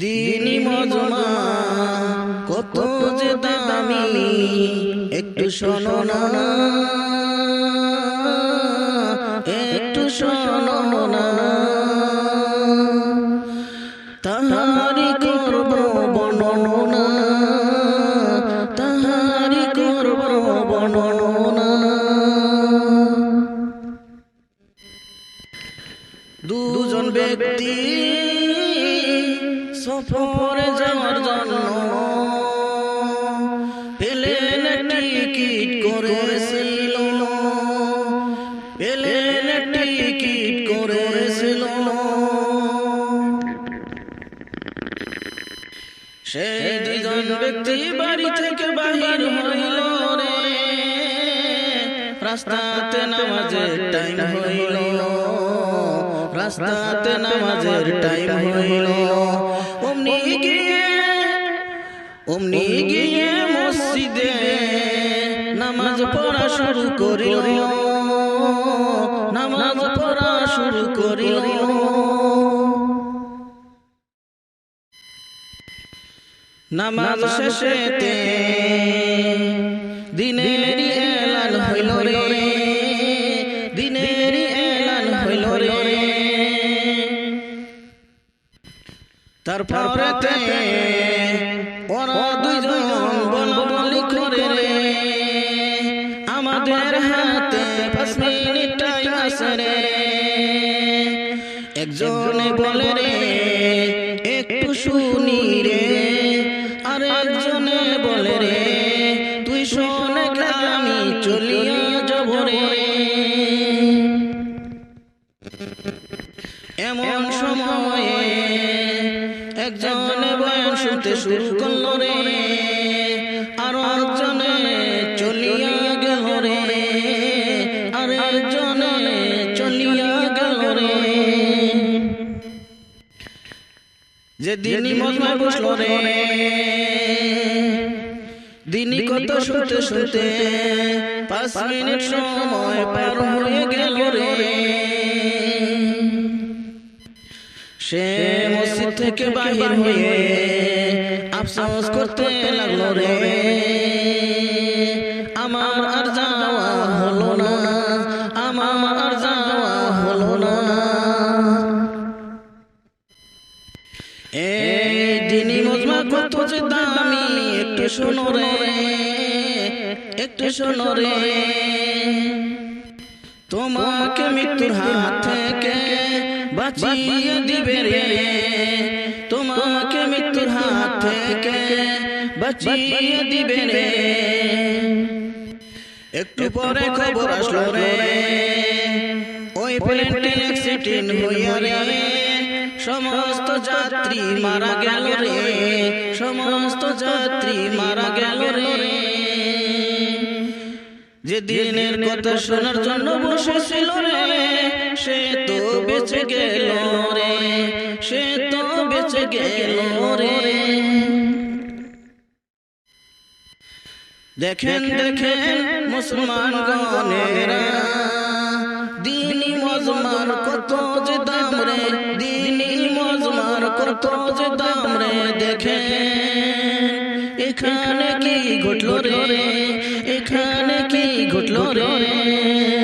দিনী মজমা কত যে দামি, একটু শোনো না। একটু শোনো না। তাহারি করব বর্ণনা তাহারি করব বর্ণনা। দুজন ব্যক্তি সফরে যাওয়ার জন্য। পেলেন টিকিট করেছিল। পেলেন টিকিট করেছিল। সেই দুজন ব্যক্তি বাড়ি থেকে বাহির হইল রে। রাস্তাতে নামাজের টাইম হইল। রাস্তাতে নামাজের টাইম হইল। অমনি গিয়ে মসজিদে নামাজ পড়া শুরু করিল। নামাজ পড়া শুরু করিল। নামাজ শেষেতে দিনের এলান হইল রে। দিনের এলান হইল রে। তারপরেতে বলি করে রে আমাদের হাতে পাঁচ আছে রে একজনে বলে রে, একটু শুনি রে। আর একজনে বলে রে, তুই শোনে আমি চলিয়া যাব রে। এমন সময়ে একজনে বয়ান শুনতে শুরু করল রে আর একজনে চলিয়া গেল রে আর একজনে চলিয়া গেল রে। যে দিনই মজমা বসল রে দিনই কত শুনতে শুনতে পাঁচ মিনিট সময় পার হয়ে গেল রে। সে মসজিদ থেকে বাহির হয়ে আফসোস করতে লাগল রে। আমার আর যাওয়া হলো না। আমার আর যাওয়া হলো না। এই দিনই মজমা কত যে দামি একটু শোনো রে। একটু শোনো রে। তোমাকে মৃত্যুর হাত থেকে বাঁচিয়ে দিবে রে। তোমাকে মৃত্যুর হাত থেকে বাঁচিয়ে দিবে রে। একটু পরে খবর আসলো রে। ওই প্লেনটি অ্যাক্সিডেন্ট হইয়া রে। সমস্ত যাত্রী মারা গেল রে। সমস্ত যাত্রী মারা গেল রে। যে দিনের কথা শোনার জন্য বসেছিল রে সে তো বেঁচে গেল রে সে তো বেঁচে গেল রে। দেখেন দেখেন মুসলমান গনেরা দিনী মজমার কত যে দাম রে দিনী মজমার কত যে দাম রে। দেখেন এখানে কি ঘটলো রে? এখানে কি ঘটলো রে